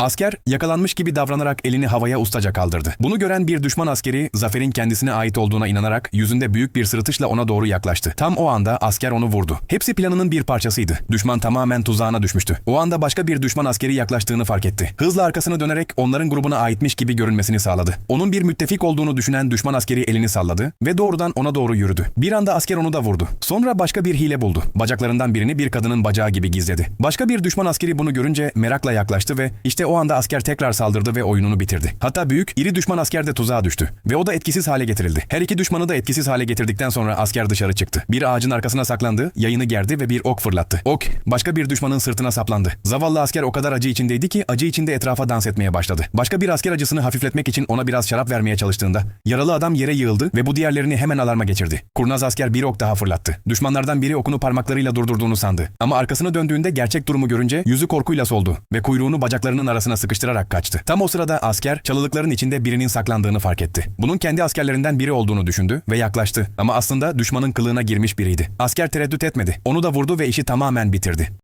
Asker yakalanmış gibi davranarak elini havaya ustaca kaldırdı. Bunu gören bir düşman askeri zaferin kendisine ait olduğuna inanarak yüzünde büyük bir sırıtışla ona doğru yaklaştı. Tam o anda asker onu vurdu. Hepsi planının bir parçasıydı. Düşman tamamen tuzağına düşmüştü. O anda başka bir düşman askeri yaklaştığını fark etti. Hızla arkasını dönerek onların grubuna aitmiş gibi görünmesini sağladı. Onun bir müttefik olduğunu düşünen düşman askeri elini salladı ve doğrudan ona doğru yürüdü. Bir anda asker onu da vurdu. Sonra başka bir hile buldu. Bacaklarından birini bir kadının bacağı gibi gizledi. Başka bir düşman askeri bunu görünce merakla yaklaştı ve işte o anda asker tekrar saldırdı ve oyununu bitirdi. Hatta büyük, iri düşman asker de tuzağa düştü ve o da etkisiz hale getirildi. Her iki düşmanı da etkisiz hale getirdikten sonra asker dışarı çıktı. Bir ağacın arkasına saklandı, yayını gerdi ve bir ok fırlattı. Ok, başka bir düşmanın sırtına saplandı. Zavallı asker o kadar acı içindeydi ki acı içinde etrafa dans etmeye başladı. Başka bir asker acısını hafifletmek için ona biraz şarap vermeye çalıştığında yaralı adam yere yığıldı ve bu diğerlerini hemen alarma geçirdi. Kurnaz asker bir ok daha fırlattı. Düşmanlardan biri okunu parmaklarıyla durdurduğunu sandı. Ama arkasını döndüğünde gerçek durumu görünce yüzü korkuyla soldu ve kuyruğunu bacaklarının arasına sıkıştırarak kaçtı. Tam o sırada asker çalılıkların içinde birinin saklandığını fark etti. Bunun kendi askerlerinden biri olduğunu düşündü ve yaklaştı. Ama aslında düşmanın kılığına girmiş biriydi. Asker tereddüt etmedi. Onu da vurdu ve işi tamamen bitirdi.